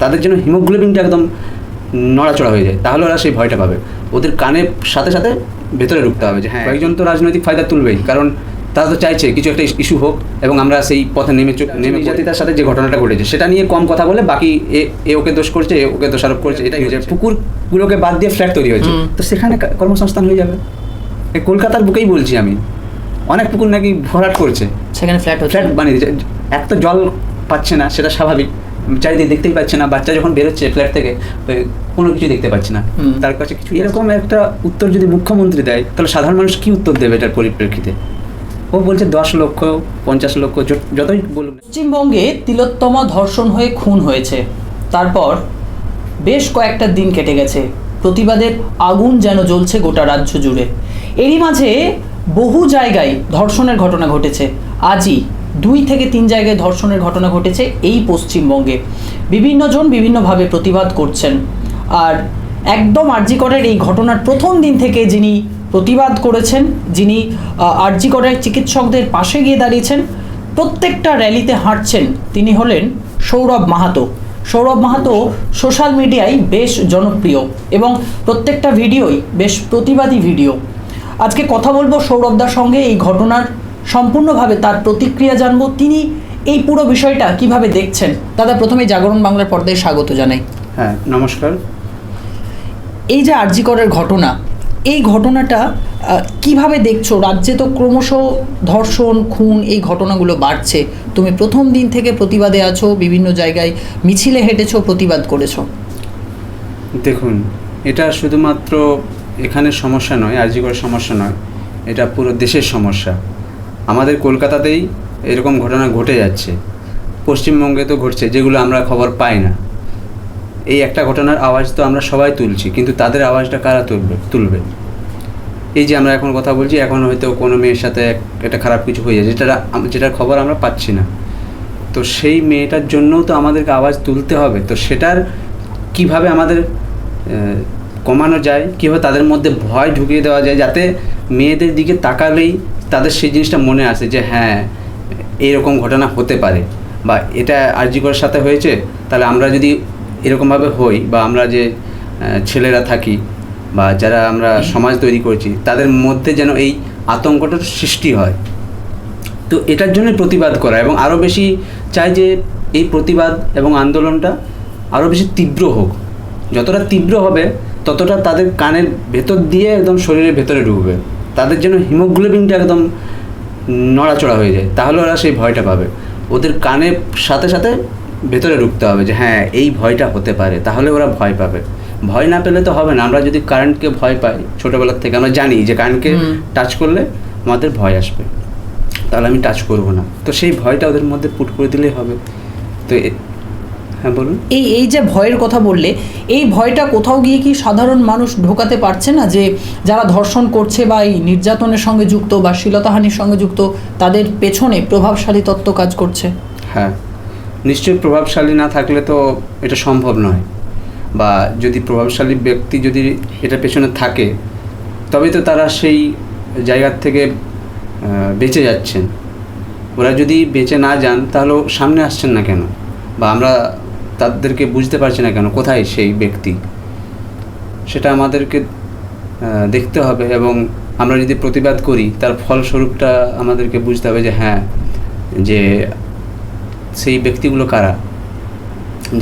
তাদের জন্য হিমোগ্লোবিনটা একদম নড়াচড়া হয়ে যায়। তাহলে ওরা সেই ভয়টা পাবে। ওদের কানের সাথে সাথে ভেতরে ঢুকতে হবে যে হ্যাঁ। কয়েকজন তো রাজনৈতিক ফায়দা তুলবেই কারণ তারা তো চাইছে কিছু একটা ইস্যু হোক এবং আমরা সেই পথে নেমে নেমে জাতিতার সাথে যে ঘটনাটা ঘটেছে সেটা নিয়ে কম কথা বলে বাকি এ এ ওকে দোষ করছে এ ওকে দোষারোপ করছে এটাই হচ্ছে। পুকুরগুলোকে বাদ দিয়ে ফ্ল্যাট তৈরি হয়েছে। তো সেখানে কর্মসংস্থান হয়ে যাবে। এই কলকাতার বুকেই বলছি আমি অনেক পুকুর নাকি ভরাট করছে। সেখানে ফ্ল্যাট ফ্ল্যাট বানিয়ে দিচ্ছে এক তো জল পাচ্ছে না সেটা স্বাভাবিক। চারিদিকে দেখতেই পাচ্ছে না বাচ্চা যখন বেরোচ্ছে ফ্ল্যাট থেকে কোনো কিছু দেখতে পাচ্ছে না। হুম। তার কাছে কিছু এরকম একটা উত্তর যদি মুখ্যমন্ত্রী দেয় তাহলে সাধারণ মানুষ কি উত্তর দেবে এটার পরিপ্রেক্ষিতে? ও বলছে দশ লক্ষ পঞ্চাশ লক্ষ যতই বলুক। না। পশ্চিমবঙ্গে তিলোত্তমা ধর্ষণ হয়ে খুন হয়েছে। তারপর বেশ কয়েকটা দিন কেটে গেছে। প্রতিবাদের আগুন যেন জ্বলছে গোটা রাজ্য জুড়ে। এরই মাঝে বহু জায়গায় ধর্ষণের ঘটনা ঘটেছে। আজই দুই থেকে তিন জায়গায় ধর্ষণের ঘটনা ঘটেছে এই পশ্চিমবঙ্গে। বিভিন্নজন বিভিন্নভাবে প্রতিবাদ করছেন। আর একদম আরজিকরের এই ঘটনার প্রথম দিন থেকে যিনি প্রতিবাদ করেছেন, যিনি আরজিকরের চিকিৎসকদের পাশে গিয়ে দাঁড়িয়েছেন, প্রত্যেকটা র্যালিতে হাঁটছেন তিনি হলেন সৌরভ মাহাতো। সৌরভ মাহাতো সোশ্যাল মিডিয়ায় বেশ জনপ্রিয় এবং প্রত্যেকটা ভিডিওই বেশ প্রতিবাদী ভিডিও। আজকে কথা বলব সৌরভদার সঙ্গে এই ঘটনার সম্পূর্ণভাবে তার প্রতিক্রিয়া জানব। তিনি এই পুরো বিষয়টা কীভাবে দেখছেন? দাদা প্রথমে জাগরণ বাংলার পর্দায় স্বাগত জানাই। হ্যাঁ নমস্কার। এই যে আরজিকরের ঘটনা এই ঘটনাটা কীভাবে দেখছ? রাজ্যে তো ক্রমশ ধর্ষণ খুন এই ঘটনাগুলো বাড়ছে। তুমি প্রথম দিন থেকে প্রতিবাদে আছো বিভিন্ন জায়গায় মিছিলে হেঁটেছো প্রতিবাদ করেছ। দেখুন এটা শুধুমাত্র এখানের সমস্যা নয় আরজিকর সমস্যা নয় এটা পুরো দেশের সমস্যা। আমাদের কলকাতাতেই এরকম ঘটনা ঘটে যাচ্ছে। পশ্চিমবঙ্গে তো ঘটছে, যেগুলো আমরা খবর পাই না। এই একটা ঘটনার আওয়াজ তো আমরা সবাই তুলছি, কিন্তু তাদের আওয়াজটা কারা তুলবে তুলবে? এই যে আমরা এখন কথা বলছি, এখন হয়তো কোনো মেয়ের সাথে একটা খারাপ কিছু হয়ে যায়, যেটা যেটার খবর আমরা পাচ্ছি না। তো সেই মেয়েটার জন্যও তো আমাদেরকে আওয়াজ তুলতে হবে, তো সেটার কীভাবে আমাদের কমানো যায়, কীভাবে তাদের মধ্যে ভয় ঢুকিয়ে দেওয়া যায়, যাতে মেয়েদের দিকে তাকালেই তাদের সেই জিনিসটা মনে আসে যে হ্যাঁ এইরকম ঘটনা হতে পারে বা এটা আরজিকর সাথে হয়েছে, তাহলে আমরা যদি এরকমভাবে হই বা আমরা যে ছেলেরা থাকি বা যারা আমরা সমাজ তৈরি করছি, তাদের মধ্যে যেন এই আতঙ্কটার সৃষ্টি হয়। তো এটার জন্য প্রতিবাদ করা এবং আরও বেশি চাই যে, এই প্রতিবাদ এবং আন্দোলনটা আরও বেশি তীব্র হোক। যতটা তীব্র হবে, ততটা তাদের কানের ভেতর দিয়ে একদম শরীরের ভেতরে ঢুকবে। তাদের জন্য হিমোগ্লোবিনটা একদম নড়াচড়া হয়ে যায়। তাহলে ওরা সেই ভয়টা পাবে। ওদের কানের সাথে সাথে ভেতরে ঢুকতে হবে যে হ্যাঁ এই ভয়টা হতে পারে। তাহলে ওরা ভয় পাবে। ভয় না পেলে তো হবে না। আমরা যদি কারেন্টকে ভয় পাই ছোটোবেলার থেকে আমরা জানি যে কারেন্টকে টাচ করলে আমাদের ভয় আসবে। তাহলে আমি টাচ করব না। তো সেই ভয়টা ওদের মধ্যে পুট করে দিলেই হবে। তো হ্যাঁ বলুন। এই এই যে ভয়ের কথা বললে এই ভয়টা কোথাও গিয়ে কি সাধারণ মানুষ ঢোকাতে পারছে না যে যারা ধর্ষণ করছে বা এই নির্যাতনের সঙ্গে যুক্ত বা শ্লীলতাহানির সঙ্গে যুক্ত তাদের পেছনে প্রভাবশালী তত্ত্ব কাজ করছে? হ্যাঁ। নিশ্চয়ই প্রভাবশালী না থাকলে তো এটা সম্ভব নয়। বা যদি প্রভাবশালী ব্যক্তি যদি এটা পেছনে থাকে তবেই তো তারা সেই জায়গার থেকে বেঁচে যাচ্ছেন। ওরা যদি বেঁচে না যান তাহলে সামনে আসছেন না কেন? বা আমরা তাদেরকে বুঝতে পারছি না কেন, কোথায় সেই ব্যক্তি? সেটা আমাদেরকে দেখতে হবে এবং আমরা যদি প্রতিবাদ করি, তার ফলস্বরূপটা আমাদেরকে বুঝতে হবে যে হ্যাঁ যে সেই ব্যক্তিগুলো কারা,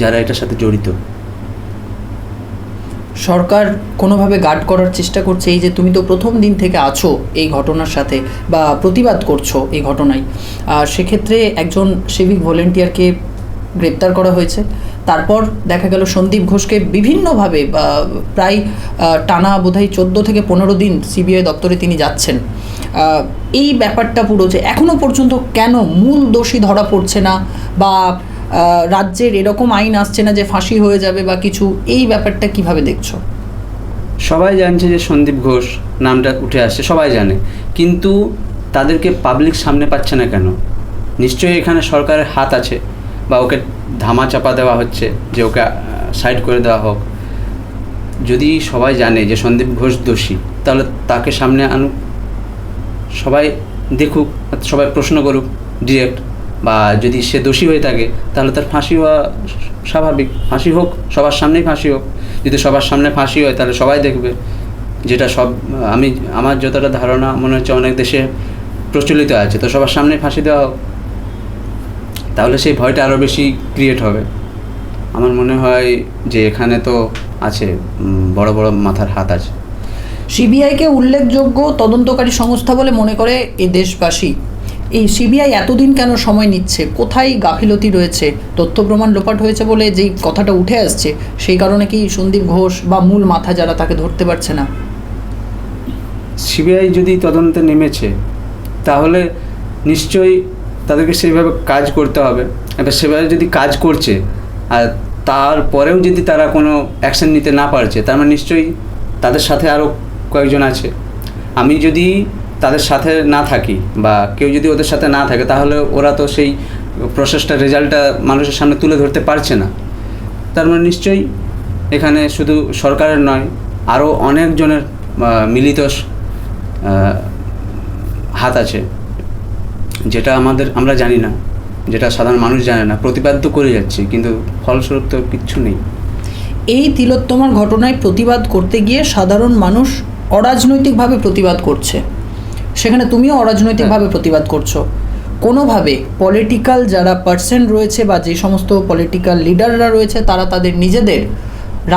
যারা এটার সাথে জড়িত। সরকার কোনোভাবে গার্ড করার চেষ্টা করছে এই যে তুমি তো প্রথম দিন থেকে আছো এই ঘটনার সাথে বা প্রতিবাদ করছ এই ঘটনায়। আর সেক্ষেত্রে একজন সিভিক ভলেন্টিয়ারকে গ্রেপ্তার করা হয়েছে। তারপর দেখা গেল সন্দীপ ঘোষকে বিভিন্নভাবে প্রায় টানা বোধহয় চোদ্দ থেকে পনেরো দিন সিবিআই দপ্তরে তিনি যাচ্ছেন। এই ব্যাপারটা পুরো যে এখনও পর্যন্ত কেন মূল দোষী ধরা পড়ছে না বা রাজ্যের এরকম আইন আসছে না যে ফাঁসি হয়ে যাবে বা কিছু, এই ব্যাপারটা কীভাবে দেখছ? সবাই জানছে যে সন্দীপ ঘোষ নামটা উঠে আসছে, সবাই জানে। কিন্তু তাদেরকে পাবলিক সামনে পাচ্ছে না কেন? নিশ্চয়ই এখানে সরকারের হাত আছে। বা ওকে ধামা চাপা দেওয়া হচ্ছে যে ওকে সাইড করে দেওয়া হোক। যদি সবাই জানে যে সন্দীপ ঘোষ দোষী, তাহলে তাকে সামনে আনুক সবাই দেখুক, সবাই প্রশ্ন করুক ডিরেক্ট বা যদি সে দোষী হয়ে থাকে, তাহলে তার ফাঁসি হওয়া স্বাভাবিক। ফাঁসি হোক, সবার সামনেই ফাঁসি হোক। যদি সবার সামনে ফাঁসি হয়, তাহলে সবাই দেখবে। যেটা সব, আমি, আমার যতটা ধারণা, মনে হচ্ছে অনেক দেশে প্রচলিত আছে, তো সবার সামনে ফাঁসি দেওয়া হোক। তাহলে সেই ভয়টা আরও বেশি ক্রিয়েট হবে। আমার মনে হয় যে এখানে তো আছে বড় বড় মাথার হাত আছে। সিবিআইকে উল্লেখযোগ্য তদন্তকারী সংস্থা বলে মনে করে এই দেশবাসী। এই সিবিআই এতদিন কেন সময় নিচ্ছে? কোথায় গাফিলতি রয়েছে? তথ্য প্রমাণ লোপাট হয়েছে বলে যেই কথাটা উঠে আসছে সেই কারণে কি সন্দীপ ঘোষ বা মূল মাথা যারা তাকে ধরতে পারছে না? সিবিআই যদি তদন্তে নেমেছে তাহলে নিশ্চয়ই তাদেরকে সেইভাবে কাজ করতে হবে। এবার সেভাবে যদি কাজ করছে, আর তারপরেও যদি তারা কোনো অ্যাকশন নিতে না পারছে, তার মানে নিশ্চয়ই তাদের সাথে আরও কয়েকজন আছে। আমি যদি তাদের সাথে না থাকি বা কেউ যদি ওদের সাথে না থাকে, তাহলে ওরা তো সেই প্রসেসটা রেজাল্টটা মানুষের সামনে তুলে ধরতে পারছে না। তার মানে নিশ্চয়ই এখানে শুধু সরকারের নয় আরও অনেকজনের মিলিত হাত আছে। যেটা আমাদের আমরা জানি না যেটা সাধারণ মানুষ জানে না প্রতিবাদ তো করে যাচ্ছে কিন্তু ফলস্বরূপ তো কিচ্ছু নেই। এই তিলোত্তমার ঘটনায় প্রতিবাদ করতে গিয়ে সাধারণ মানুষ অরাজনৈতিকভাবে প্রতিবাদ করছে। সেখানে তুমিও অরাজনৈতিকভাবে প্রতিবাদ করছ। কোনোভাবে পলিটিক্যাল যারা পার্সেন্ট রয়েছে বা যে সমস্ত পলিটিক্যাল লিডাররা রয়েছে তারা তাদের নিজেদের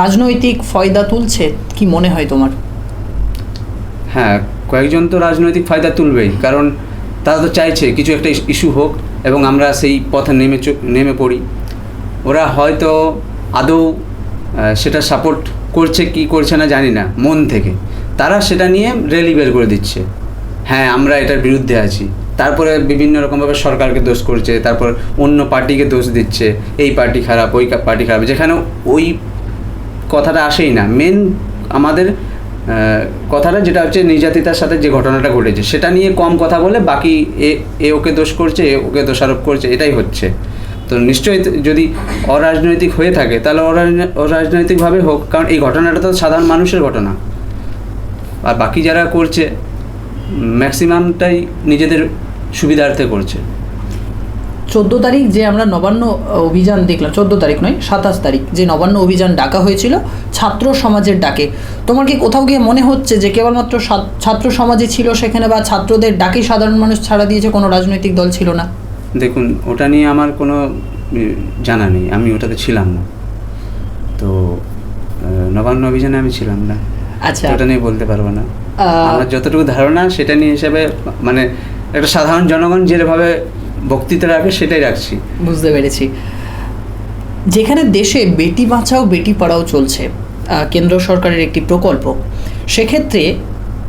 রাজনৈতিক ফয়দা তুলছে কি মনে হয় তোমার? হ্যাঁ কয়েকজন তো রাজনৈতিক ফায়দা তুলবেই কারণ তারা তো চাইছে কিছু একটা ইস্যু হোক এবং আমরা সেই পথে নেমে নেমে পড়ি। ওরা হয়তো আদৌ সেটা সাপোর্ট করছে কি করছে না জানি না, মন থেকে। তারা সেটা নিয়ে র্যালি বের করে দিচ্ছে। হ্যাঁ আমরা এটার বিরুদ্ধে আছি। তারপরে বিভিন্ন রকমভাবে সরকারকে দোষ করছে, তারপর অন্য পার্টিকে দোষ দিচ্ছে, এই পার্টি খারাপ, ওই পার্টি খারাপ। যেখানে ওই কথাটা আসেই না। মেন আমাদের কথাটা যেটা হচ্ছে নির্যাতিতার সাথে যে ঘটনাটা ঘটেছে, সেটা নিয়ে কম কথা বলে বাকি এ এ ওকে দোষ করছে, এ ওকে দোষারোপ করছে, এটাই হচ্ছে। তো নিশ্চয়ই যদি অরাজনৈতিক হয়ে থাকে, তাহলে অরাজনে- অরাজনৈতিকভাবে হোক, কারণ এই ঘটনাটা তো সাধারণ মানুষের ঘটনা। আর বাকি যারা করছে ম্যাক্সিমামটাই নিজেদের সুবিধার্থে করছে। চোদ্দ তারিখ যে আমরা নবান্ন অভিযান দেখলাম চোদ্দ তারিখ নয় সাতাশ তারিখ যে নবান্ন অভিযান ডাকা হয়েছিল ছাত্র সমাজের ডাকে। তোমার কি কোথাও গিয়ে মনে হচ্ছে যে কেবলমাত্র ছাত্র সমাজে ছিল সেখানে বা ছাত্রদের ডাকে সাধারণ মানুষ ছাড়া দিয়েছে কোনো রাজনৈতিক দল ছিল না? দেখুন ওটা নিয়ে আমার কোনো জানা নেই। আমি ওটাতে ছিলাম না। তো নবান্ন অভিযানে আমি ছিলাম না। আচ্ছা। ওটা নিয়ে বলতে পারব না। আমার যতটুকু ধারণা সেটা নিয়ে হিসেবে মানে একটা সাধারণ জনগণ যেভাবে বক্তৃতা রাখে সেটাই রাখছি। বুঝতে পেরেছি। যেখানে দেশে বেটি বাঁচাও বেটি পড়াও চলছে কেন্দ্র সরকারের একটি প্রকল্প সেক্ষেত্রে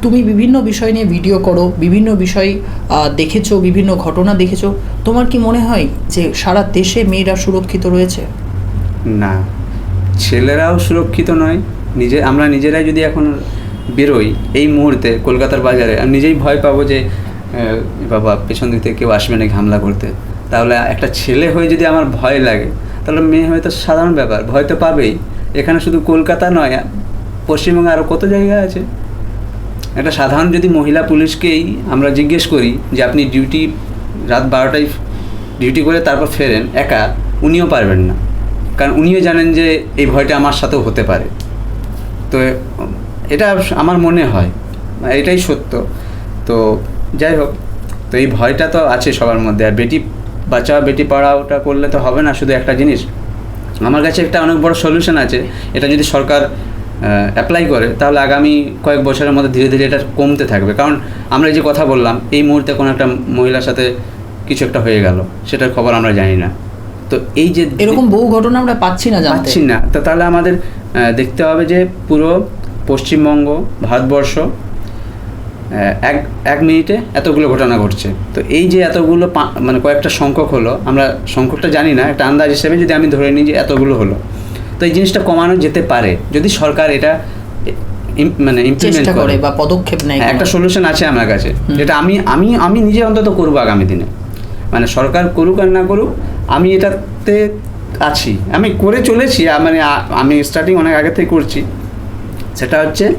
তুমি বিভিন্ন বিষয় নিয়ে ভিডিও করো বিভিন্ন বিষয় দেখেছ বিভিন্ন ঘটনা দেখেছ। তোমার কি মনে হয় যে সারা দেশে মেয়েরা সুরক্ষিত রয়েছে? না। ছেলেরাও সুরক্ষিত নয়। নিজে আমরা নিজেরাই যদি এখন বেরোই এই মুহূর্তে কলকাতার বাজারে আমি নিজেই ভয় পাবো যে বাবা পেছন দিক থেকে কেউ আসবে নাকি হামলা করতে, তাহলে একটা ছেলে হয়ে যদি আমার ভয় লাগে, তাহলে মেয়ে হয়তো সাধারণ ব্যাপার, ভয় তো পাবেই। এখানে শুধু কলকাতা নয়, পশ্চিমবঙ্গে আরও কত জায়গা আছে? একটা সাধারণ যদি মহিলা পুলিশকেই আমরা জিজ্ঞেস করি যে আপনি ডিউটি রাত বারোটায় ডিউটি করে তারপর ফেরেন, একা, উনিও পারবেন না। কারণ উনিও জানেন যে এই ভয়টা আমার সাথেও হতে পারে। তো এটা আমার মনে হয়, এটাই সত্য। তো যাই হোক তো এই ভয়টা তো আছে সবার মধ্যে। আর বেটি বাঁচাও বেটি পড়াওটা করলে তো হবে না শুধু একটা জিনিস। আমার কাছে একটা অনেক বড় সলিউশন আছে। এটা যদি সরকার অ্যাপ্লাই করে তাহলে আগামী কয়েক বছরের মধ্যে ধীরে ধীরে এটা কমতে থাকবে। কারণ আমরা এই যে কথা বললাম এই মুহূর্তে কোনো একটা মহিলার সাথে কিছু একটা হয়ে গেল সেটার খবর আমরা জানি না। তো এই যে এরকম বহু ঘটনা আমরা পাচ্ছি না পাচ্ছি না। তো তাহলে আমাদের দেখতে হবে যে পুরো পশ্চিমবঙ্গ ভারতবর্ষ এক এক মিনিটে এতগুলো ঘটনা ঘটছে। তো এই যে এতগুলো পা- মানে কয়েকটা সংখ্যক হলো আমরা সংখ্যকটা জানি না একটা আন্দাজ হিসেবে যদি আমি ধরে নিই যে এতগুলো হলো। তো এই জিনিসটা কমানো যেতে পারে যদি সরকার এটা মানে ইমপ্লিমেন্ট করে করে। বা পদক্ষেপ নেয় হ্যাঁ, একটা সলিউশন আছে আমার কাছে যেটা আমি আমি আমি নিজে অন্তত করব আগামী দিনে। মানে সরকার করুক আর না করুক আমি এটাতে আছি। আমি করে চলেছি মানে আমি স্টার্টিং অনেক আগে থেকে করছি। সেটা হচ্ছে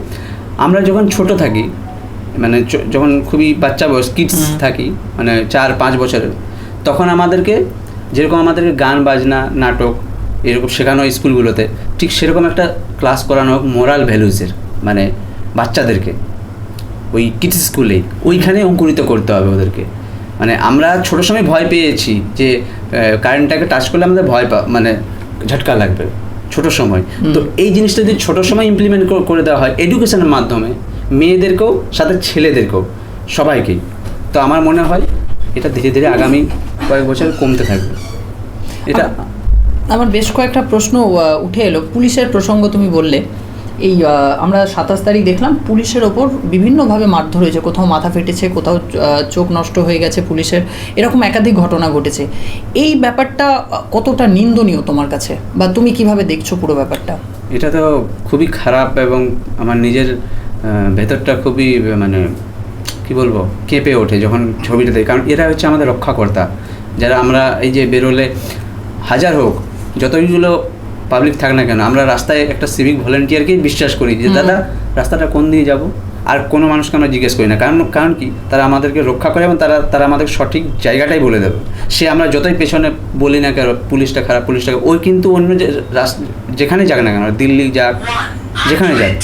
আমরা যখন ছোট থাকি মানে যখন খুবই বাচ্চা বয়স কিডস থাকি মানে চার পাঁচ বছরের তখন আমাদেরকে যেরকম আমাদেরকে গান বাজনা নাটক এরকম শেখানো হয় স্কুলগুলোতে ঠিক সেরকম একটা ক্লাস করানো হোক মোরাল ভ্যালুজের মানে বাচ্চাদেরকে। ওই কিডস স্কুলে ওইখানে অঙ্কুরিত করতে হবে ওদেরকে। মানে আমরা ছোটো সময় ভয় পেয়েছি যে কারেন্টটাকে টাচ করলে আমাদের ভয় পা মানে ঝটকা লাগবে ছোট সময়। তো এই জিনিসটা যদি ছোট সময় ইমপ্লিমেন্ট করে দেওয়া হয় এডুকেশনের মাধ্যমে মেয়েদেরকেও সাথে ছেলেদেরকেও সবাইকেই তো আমার মনে হয় এটা ধীরে ধীরে আগামী কয়েক বছর কমতে থাকবে। এটা আমার বেশ কয়েকটা প্রশ্ন উঠে এলো। পুলিশের প্রসঙ্গ তুমি বললে। এই আমরা সাতাশ তারিখ দেখলাম পুলিশের ওপর বিভিন্নভাবে মারধর হয়েছে। কোথাও মাথা ফেটেছে কোথাও চোখ নষ্ট হয়ে গেছে পুলিশের। এরকম একাধিক ঘটনা ঘটেছে। এই ব্যাপারটা কতটা নিন্দনীয় তোমার কাছে? বা তুমি কীভাবে দেখছ পুরো ব্যাপারটা? এটা তো খুবই খারাপ এবং আমার নিজের ভেতরটা খুবই মানে কি বলব কেঁপে ওঠে যখন ছবিটা দেখি। কারণ এরা হচ্ছে আমাদের রক্ষাকর্তা। যারা আমরা এই যে বেরোলে হাজার হোক যতগুলো পাবলিক থাক না কেন আমরা রাস্তায় একটা সিভিক ভলেন্টিয়ারকেই বিশ্বাস করি যে। দাদা রাস্তাটা কোন দিয়ে যাব? আর কোনো মানুষকে আমরা জিজ্ঞেস করি না। কারণ কারণ কি? তারা আমাদেরকে রক্ষা করে এবং তারা তারা আমাদের সঠিক জায়গাটাই বলে দেবে। সে আমরা যতই পেছনে বলি না কেন পুলিশটা খারাপ পুলিশটা ওই কিন্তু অন্য যে যেখানে যাক না কেন দিল্লি যাক যেখানে যাক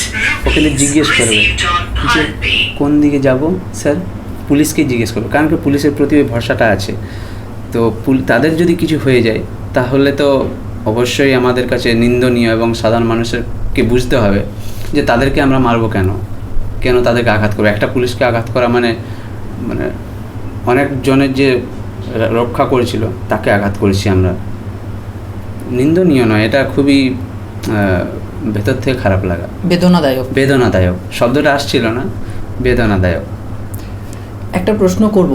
ও কিন্তু জিজ্ঞেস করবে যে কোন দিকে যাব স্যার? পুলিশকে জিজ্ঞেস করবে কারণ কি পুলিশের প্রতি ওই ভরসাটা আছে। তো তাদের যদি কিছু হয়ে যায় তাহলে তো অবশ্যই আমাদের কাছে নিন্দনীয় এবং সাধারণ মানুষেরকে বুঝতে হবে যে তাদেরকে আমরা মারবো কেন? কেন তাদেরকে আঘাত করব? একটা পুলিশকে আঘাত করা মানে মানে অনেক জনের যে রক্ষা করেছিল তাকে আঘাত করেছি আমরা। নিন্দনীয় নয় এটা খুবই ভেতর থেকে খারাপ লাগা। বেদনাদায়ক। বেদনাদায়ক। শব্দটা আসছিল না বেদনাদায়ক। একটা প্রশ্ন করব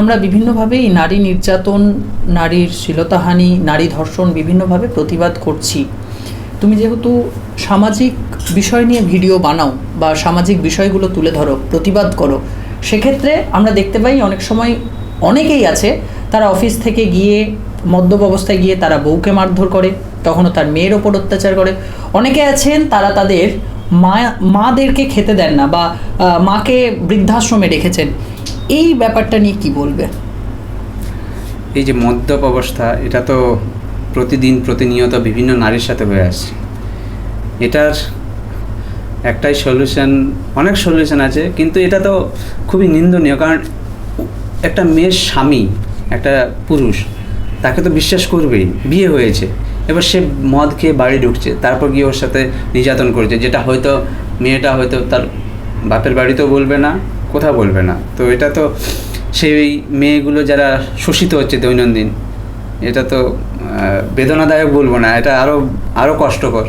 আমরা বিভিন্নভাবে এই নারী নির্যাতন নারীর শ্লীলতাহানি নারী ধর্ষণ বিভিন্নভাবে প্রতিবাদ করছি। তুমি যেহেতু সামাজিক বিষয় নিয়ে ভিডিও বানাও বা সামাজিক বিষয়গুলো তুলে ধরো প্রতিবাদ করো সেক্ষেত্রে আমরা দেখতে পাই অনেক সময় অনেকেই আছে তারা অফিস থেকে গিয়ে মদ্যপ অবস্থায় গিয়ে তারা বউকে মারধর করে কখনো তার মেয়ের ওপর অত্যাচার করে। অনেকে আছেন, তারা তাদের মা, মাদেরকে খেতে দেন না বা মাকে বৃদ্ধাশ্রমে রেখেছেন। এই ব্যাপারটা নিয়ে কি বলবে? এই যে মদ্যপ অবস্থা, এটা তো প্রতিদিন প্রতিনিয়ত বিভিন্ন নারীর সাথে হয়ে আসছে। এটার একটাই সলিউশন অনেক সলিউশন আছে, কিন্তু এটা তো খুবই নিন্দনীয়, কারণ একটা মেয়ের স্বামী, একটা পুরুষ তাকে তো বিশ্বাস করবেই বিয়ে হয়েছে। এবার সে মদ খেয়ে বাড়ি ঢুকছে তারপর গিয়ে ওর সাথে নির্যাতন করেছে যেটা হয়তো মেয়েটা হয়তো তার বাপের বাড়িতেও বলবে না কোথাও বলবে না। তো এটা তো সেই মেয়েগুলো যারা শোষিত হচ্ছে দৈনন্দিন এটা তো বেদনাদায়ক বলব না এটা আরও আরও কষ্টকর।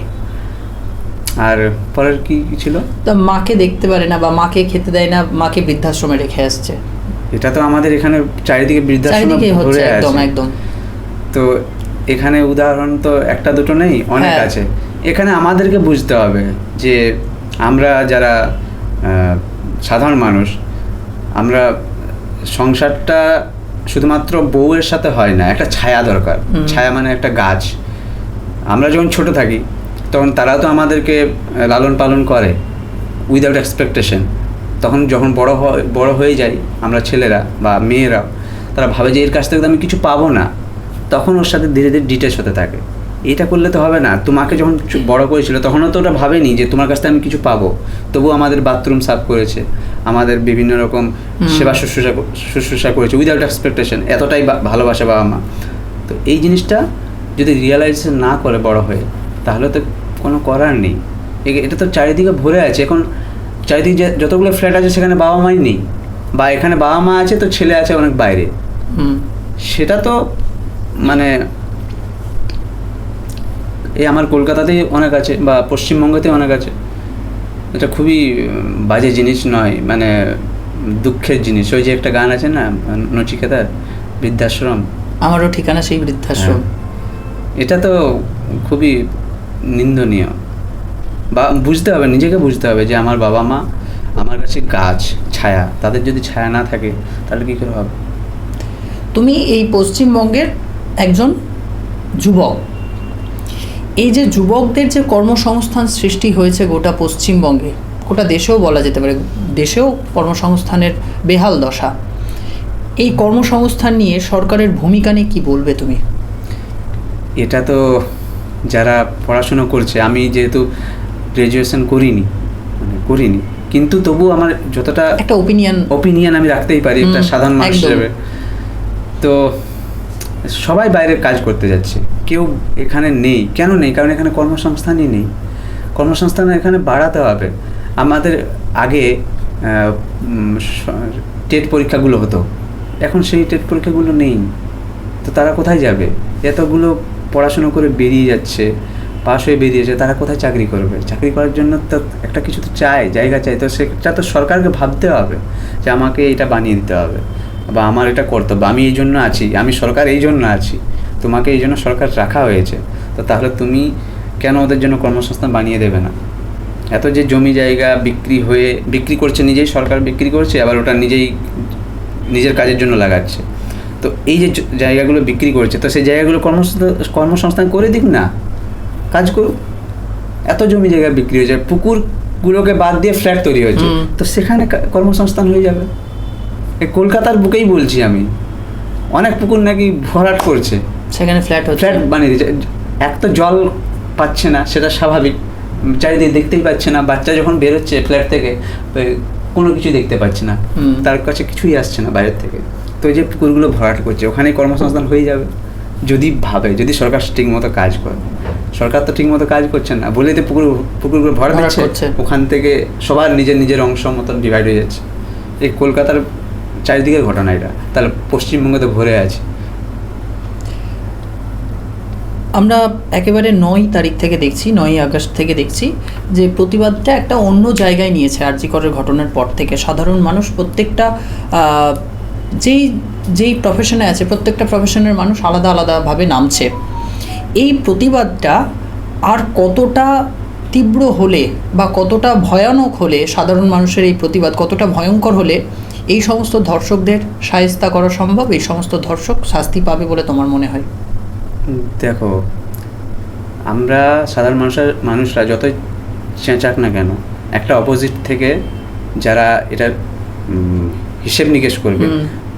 আর পরের কি ছিল? তা মাকে দেখতে পারে না বা মাকে খেতে দেয় না মাকে বৃদ্ধাশ্রমে রেখে আসছে। এটা তো আমাদের এখানে চারিদিকে বৃদ্ধাশ্রম একদম একদম। তো এখানে উদাহরণ তো একটা দুটো নেই অনেক হ্যাঁ। আছে। এখানে আমাদেরকে বুঝতে হবে যে আমরা যারা সাধারণ মানুষ আমরা সংসারটা শুধুমাত্র বউয়ের সাথে হয় না একটা ছায়া দরকার। ছায়া মানে একটা গাছ। আমরা যখন ছোট থাকি তখন তারা তো আমাদেরকে লালন পালন করে উইদাউট এক্সপেকটেশন তখন যখন বড় হয় বড় হয়ে যাই আমরা ছেলেরা বা মেয়েরা তারা ভাবে যে এর কাছ থেকে তো আমি কিছু পাবো না। তখন ওর সাথে ধীরে ধীরে ডিটেচ হতে থাকে। এটা করলে তো হবে না। তোমাকে যখন বড় করেছিল তখনও তো ওটা ভাবেনি যে তোমার কাছ থেকে আমি কিছু পাবো। তবু আমাদের বাথরুম সাফ করেছে। আমাদের বিভিন্ন রকম সেবা শুশ্রূষা শুশ্রূষা করেছে উইদাউট এক্সপেকটেশন এতটাই ভালোবাসে বাবা মা। তো এই জিনিসটা যদি রিয়েলাইজেশন না করে বড় হয়ে তাহলে তো কোনো করার নেই। এটা তো চারিদিকে ভরে আছে। এখন চারিদিকে যে- যতগুলো ফ্ল্যাট আছে সেখানে বাবা মাই নেই। বা এখানে বাবা মা আছে তো ছেলে আছে অনেক বাইরে। সেটা তো মানে এই আমার কলকাতাতেই অনেক আছে বা পশ্চিমবঙ্গতেই অনেক আছে। এটা খুবই বাজে জিনিস নয় মানে দুঃখের জিনিস। ওই যে একটা গান আছে না নচিকেতার বৃদ্ধাশ্রম। আমারও ঠিকানা সেই বৃদ্ধাশ্রম। হ্যাঁ। এটা তো খুবই নিন্দনীয়। বা বুঝতে হবে নিজেকে বুঝতে হবে যে আমার বাবা মা আমার কাছে গাছ ছায়া তাদের যদি ছায়া না থাকে তাহলে কী করে হবে? তুমি এই পশ্চিমবঙ্গের একজন যুবক। এই যে যুবকদের যে কর্মসংস্থান সৃষ্টি হয়েছে গোটা পশ্চিমবঙ্গে গোটা দেশেও বলা যেতে পারে দেশেও কর্মসংস্থানের বেহাল দশা। এই কর্মসংস্থান নিয়ে সরকারের ভূমিকা নিয়ে কী বলবে তুমি? এটা তো যারা পড়াশুনো করছে আমি যেহেতু গ্র্যাজুয়েশন করিনি মানে করিনি কিন্তু তবু আমার যতটা একটা ওপিনিয়ন ওপিনিয়ন আমি রাখতেই পারি একটা সাধারণ মানুষ হিসেবে। তো সবাই বাইরে কাজ করতে যাচ্ছে। কেউ এখানে নেই। কেন নেই? কারণ এখানে কর্মসংস্থানই নেই। কর্মসংস্থান এখানে বাড়াতে হবে। আমাদের আগে টেট পরীক্ষাগুলো হতো। এখন সেই টেট পরীক্ষাগুলো নেই। তো তারা কোথায় যাবে? এতগুলো পড়াশুনো করে বেরিয়ে যাচ্ছে, পাশ হয়ে বেরিয়েছে তারা কোথায় চাকরি করবে? চাকরি করার জন্য তো একটা কিছু তো চাই জায়গা চাই তো সেটা তো সরকারকে ভাবতে হবে যে আমাকে এটা বানিয়ে দিতে হবে। বা আমার এটা কর্তব্য আমি এই জন্য আছি আমি সরকার এই জন্য আছি তোমাকে এই জন্য সরকার রাখা হয়েছে তো তাহলে তুমি কেন ওদের জন্য কর্মসংস্থান বানিয়ে দেবে না? এত যে জমি জায়গা বিক্রি হয়ে বিক্রি করছে নিজেই সরকার বিক্রি করছে আবার ওটা নিজেই নিজের কাজের জন্য লাগাচ্ছে। তো এই যে জায়গাগুলো বিক্রি করছে তো সেই জায়গাগুলো কর্মসংস্থান কর্মসংস্থান করে দিক না। কাজ করুক। এত জমি জায়গা বিক্রি হয়ে যায় পুকুরগুলোকে বাদ দিয়ে ফ্ল্যাট তৈরি হয়েছে তো সেখানে কর্মসংস্থান হয়ে যাবে। কলকাতার বুকেই বলছি আমি। অনেক পুকুর নাকি ভরাট করছে। সেখানে ফ্ল্যাট ফ্ল্যাট বানিয়ে দিচ্ছে এক তো জল পাচ্ছে না সেটা স্বাভাবিক। চারিদিকে দেখতেই পাচ্ছে না। বাচ্চা যখন বেরোচ্ছে ফ্ল্যাট থেকে কোনো কিছু দেখতে পাচ্ছে না। তার কাছে কিছুই আসছে না বাইরের থেকে। তো এই যে পুকুরগুলো ভরাট করছে ওখানেই কর্মসংস্থান হয়ে যাবে। যদি ভাবে যদি সরকার ঠিক মতো কাজ করে। সরকার তো ঠিক মতো কাজ করছে না। বলেই তো পুকুর পুকুরগুলো ভরাট করছে। ওখান থেকে সবার নিজের নিজের অংশ মতন ডিভাইড হয়ে যাচ্ছে। এই কলকাতার চারিদিকের ঘটনা এটা। তাহলে পশ্চিমবঙ্গে তো ভরে আছে। আমরা একেবারে নয় তারিখ থেকে দেখছি, নয় আগস্ট থেকে দেখছি যে প্রতিবাদটা একটা অন্য জায়গায় নিয়েছে আরজিকরের ঘটনার পর থেকে। সাধারণ মানুষ প্রত্যেকটা যেই যেই প্রফেশনে আছে, প্রত্যেকটা প্রফেশনের মানুষ আলাদা আলাদাভাবে নামছে। এই প্রতিবাদটা আর কতটা তীব্র হলে বা কতটা ভয়ানক হলে সাধারণ মানুষের এই প্রতিবাদ, কতটা ভয়ঙ্কর হলে এই সমস্ত ধর্ষকদের সায়স্তা করা সম্ভব? এই সমস্ত ধর্ষক শাস্তি পাবে বলে তোমার মনে হয়? দেখো আমরা সাধারণ মানুষের মানুষরা যতই চেঁচাক না কেন একটা অপোজিট থেকে যারা এটার উম, হিসেব নিকেশ করবে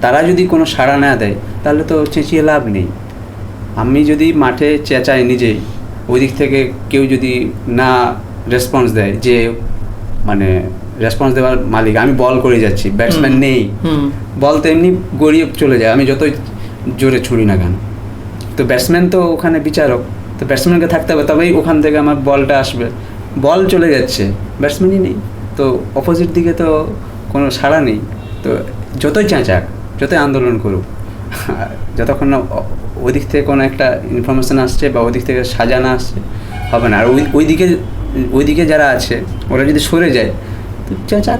তারা যদি কোনো সাড়া না দেয় তাহলে তো চেঁচিয়ে লাভ নেই। আমি যদি মাঠে চেঁচাই নিজেই ওই দিক থেকে কেউ যদি না রেসপন্স দেয় যে মানে রেসপন্স দেওয়ার মালিক আমি বল করে যাচ্ছি ব্যাটসম্যান নেই। বল তো এমনি গড়িয়ে চলে যায় আমি যতই জোরে ছুড়ি না কেন। তো ব্যাটসম্যান তো ওখানে বিচারক তো ব্যাটসম্যানকে থাকতে হবে তবেই ওখান থেকে আমার বলটা আসবে। বল চলে যাচ্ছে ব্যাটসম্যানই নেই। তো অপোজিট দিকে তো কোনো সাড়া নেই। তো যতই চাঁচাক যতই আন্দোলন করুক যতক্ষণ না ও- ওই দিক থেকে কোনো একটা ইনফরমেশান আসছে বা ওদিক থেকে সাজানো আসছে হবে না। আর ওই ওই দিকে ওই যারা আছে ওরা যদি সরে যায় তো চেঁচাক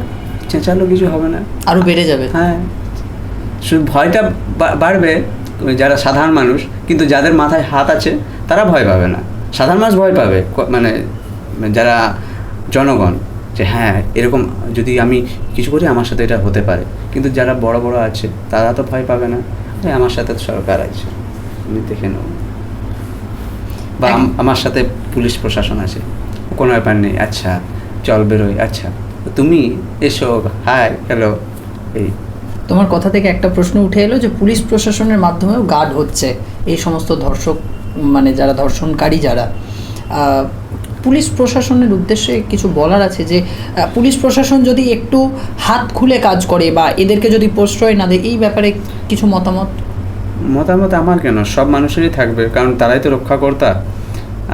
চেঁচালেও কিছু হবে না। আরও বেড়ে যাবে। হ্যাঁ। শুধু ভয়টা বাড়বে যারা সাধারণ মানুষ কিন্তু যাদের মাথায় হাত আছে তারা ভয় পাবে না। সাধারণ মানুষ ভয় পাবে। মানে যারা জনগণ যে হ্যাঁ এরকম যদি আমি কিছু করি আমার সাথে এটা হতে পারে। কিন্তু যারা বড় বড় আছে তারা তো ভয় পাবে না। আমার সাথে তো সরকার আছে। আমি দেখে নেব। বা আমার সাথে পুলিশ প্রশাসন আছে। কোনো ব্যাপার নেই। আচ্ছা চল বেরোই। আচ্ছা। তুমি এসো হাই হ্যালো এই। তোমার কথা থেকে একটা প্রশ্ন উঠে এলো যে পুলিশ প্রশাসনের মাধ্যমেও গার্ড হচ্ছে এই সমস্ত ধর্ষক মানে যারা ধর্ষণকারী যারা। পুলিশ প্রশাসনের উদ্দেশ্যে কিছু বলার আছে যে পুলিশ প্রশাসন যদি একটু হাত খুলে কাজ করে বা এদেরকে যদি প্রশ্রয় না দেয় এই ব্যাপারে কিছু মতামত? মতামত আমার কেন? সব মানুষেরই থাকবে কারণ তারাই তো রক্ষাকর্তা।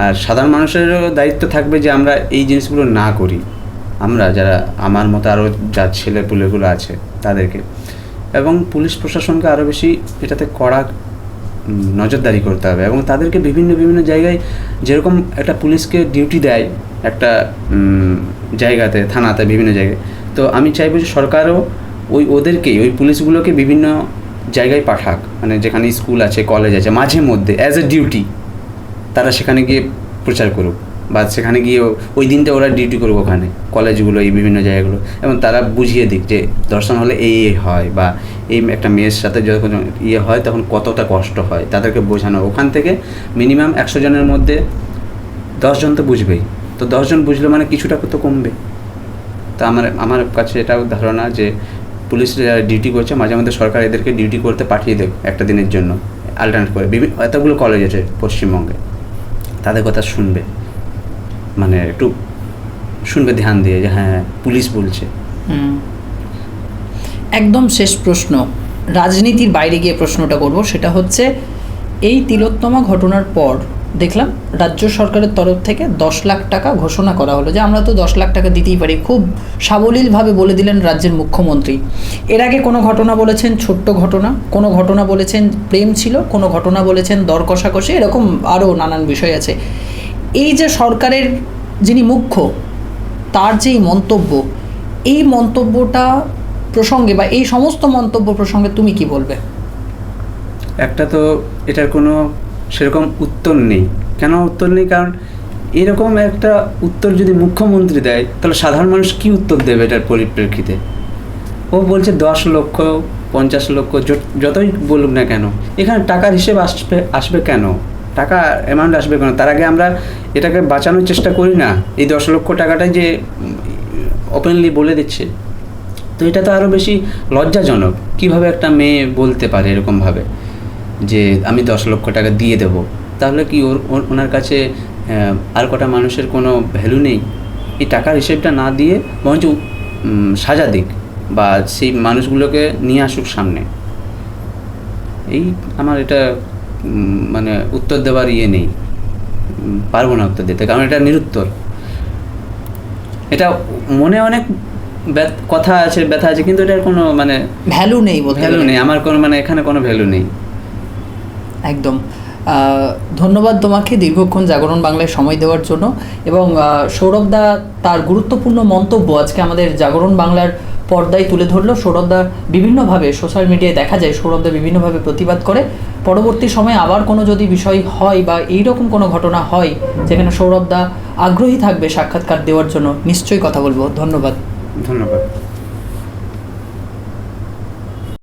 আর সাধারণ মানুষেরও দায়িত্ব থাকবে যে আমরা এই জিনিসগুলো না করি। আমরা যারা আমার মতো আরও যা ছেলে পুলেগুলো আছে তাদেরকে। এবং পুলিশ প্রশাসনকে আরও বেশি এটাতে কড়া নজরদারি করতে হবে এবং তাদেরকে বিভিন্ন বিভিন্ন জায়গায় যেরকম একটা পুলিশকে ডিউটি দেয় একটা জায়গাতে, থানাতে, বিভিন্ন জায়গায়। তো আমি চাইব যে সরকারও ওই ওদেরকেই, ওই পুলিশগুলোকে বিভিন্ন জায়গায় পাঠাক। মানে যেখানে স্কুল আছে, কলেজ আছে, মাঝে মধ্যে অ্যাজ এ ডিউটি তারা সেখানে গিয়ে প্রচার করুক। বা সেখানে গিয়ে ওই দিনটা ওরা ডিউটি করুক ওখানে কলেজগুলো এই বিভিন্ন জায়গাগুলো। এবং তারা বুঝিয়ে দিক যে দর্শন হলে এই হয় বা এই একটা মেয়ের সাথে যখন ইয়ে হয় তখন কতটা কষ্ট হয়। তাদেরকে বোঝানো। ওখান থেকে মিনিমাম একশো জনের মধ্যে দশজন তো বুঝবেই। তো দশজন বুঝলে মানে কিছুটা তো কমবে। তো আমার আমার কাছে এটাও ধারণা যে পুলিশ যারা ডিউটি করছে, মাঝে মধ্যে সরকার এদেরকে ডিউটি করতে পাঠিয়ে দেবে একটা দিনের জন্য অ্যাল্টারনেট করে। বিভিন্ন এতগুলো কলেজ আছে পশ্চিমবঙ্গে। তাদের কথা শুনবে। মানে একটু শুনবে ধ্যান দিয়ে যে হ্যাঁ পুলিশ বলছে। একদম শেষ প্রশ্ন। রাজনীতির বাইরে গিয়ে প্রশ্নটা করব, সেটা হচ্ছে এই তিলোত্তমা ঘটনার পর দেখলাম রাজ্য সরকারের তরফ থেকে দশ লাখ টাকা ঘোষণা করা হলো যে আমরা তো দশ লাখ টাকা দিতেই পারি। খুব সাবলীলভাবে বলে দিলেন রাজ্যের মুখ্যমন্ত্রী। এর আগে কোনো ঘটনা বলেছেন, ছোট্ট ঘটনা, কোনো ঘটনা বলেছেন, প্রেম ছিল, কোনো ঘটনা বলেছেন, দর কষাকষি, এরকম আরও নানান বিষয় আছে। এই যে সরকারের যিনি মুখ্য, তার যে মন্তব্য, এই মন্তব্যটা প্রসঙ্গে বা এই সমস্ত মন্তব্য প্রসঙ্গে তুমি কি বলবে? একটা তো এটার কোনো সেরকম উত্তর নেই। কেন উত্তর নেই? কারণ এরকম একটা উত্তর যদি মুখ্যমন্ত্রী দেয়, তাহলে সাধারণ মানুষ কি উত্তর দেবে এটার পরিপ্রেক্ষিতে? ও বলছে দশ লক্ষ, পঞ্চাশ লক্ষ যতই বলুক না কেন, এখানে টাকার হিসেব আসবে আসবে কেন? টাকা অ্যামাউন্ট আসবে কেন? তার আগে আমরা এটাকে বাঁচানোর চেষ্টা করি না। এই দশ লক্ষ টাকাটাই যে ওপেনলি বলে দিচ্ছে। তো এটা তো আরও বেশি লজ্জাজনক। কীভাবে একটা মেয়ে বলতে পারে এরকমভাবে? যে আমি দশ লক্ষ টাকা দিয়ে দেবো। তাহলে কি ওর ওনার কাছে আর কটা মানুষের কোনো ভ্যালু নেই? এই টাকার হিসেবটা না দিয়ে বরঞ্চ সাজা দিক বা সেই মানুষগুলোকে নিয়ে আসুক সামনে। এই আমার এটা মানে উত্তর দেওয়ার ইয়ে নেই। পারব না উত্তর দিতে কারণ এটা নিরুত্তর। এটা মনে অনেক কথা আছে ব্যথা আছে কিন্তু এটার কোনো মানে ভ্যালু নেই ভ্যালু নেই আমার কোনো মানে এখানে কোনো ভ্যালু নেই। একদম। ধন্যবাদ তোমাকে দীর্ঘক্ষণ জাগরণ বাংলায় সময় দেওয়ার জন্য। এবং আহ, সৌরভদা তার গুরুত্বপূর্ণ মন্তব্য আজকে আমাদের জাগরণ বাংলার পর্দায় তুলে ধরলো। সৌরভদা বিভিন্নভাবে সোশ্যাল মিডিয়ায় দেখা যায়, সৌরভদা বিভিন্নভাবে প্রতিবাদ করে। পরবর্তী সময়ে আবার কোনো যদি বিষয় হয় বা এই রকম কোনো ঘটনা হয়, যেখানে সৌরভদা আগ্রহী থাকবে সাক্ষাৎকার দেওয়ার জন্য, নিশ্চয়ই কথা বলব। ধন্যবাদ। ধন্যবাদ।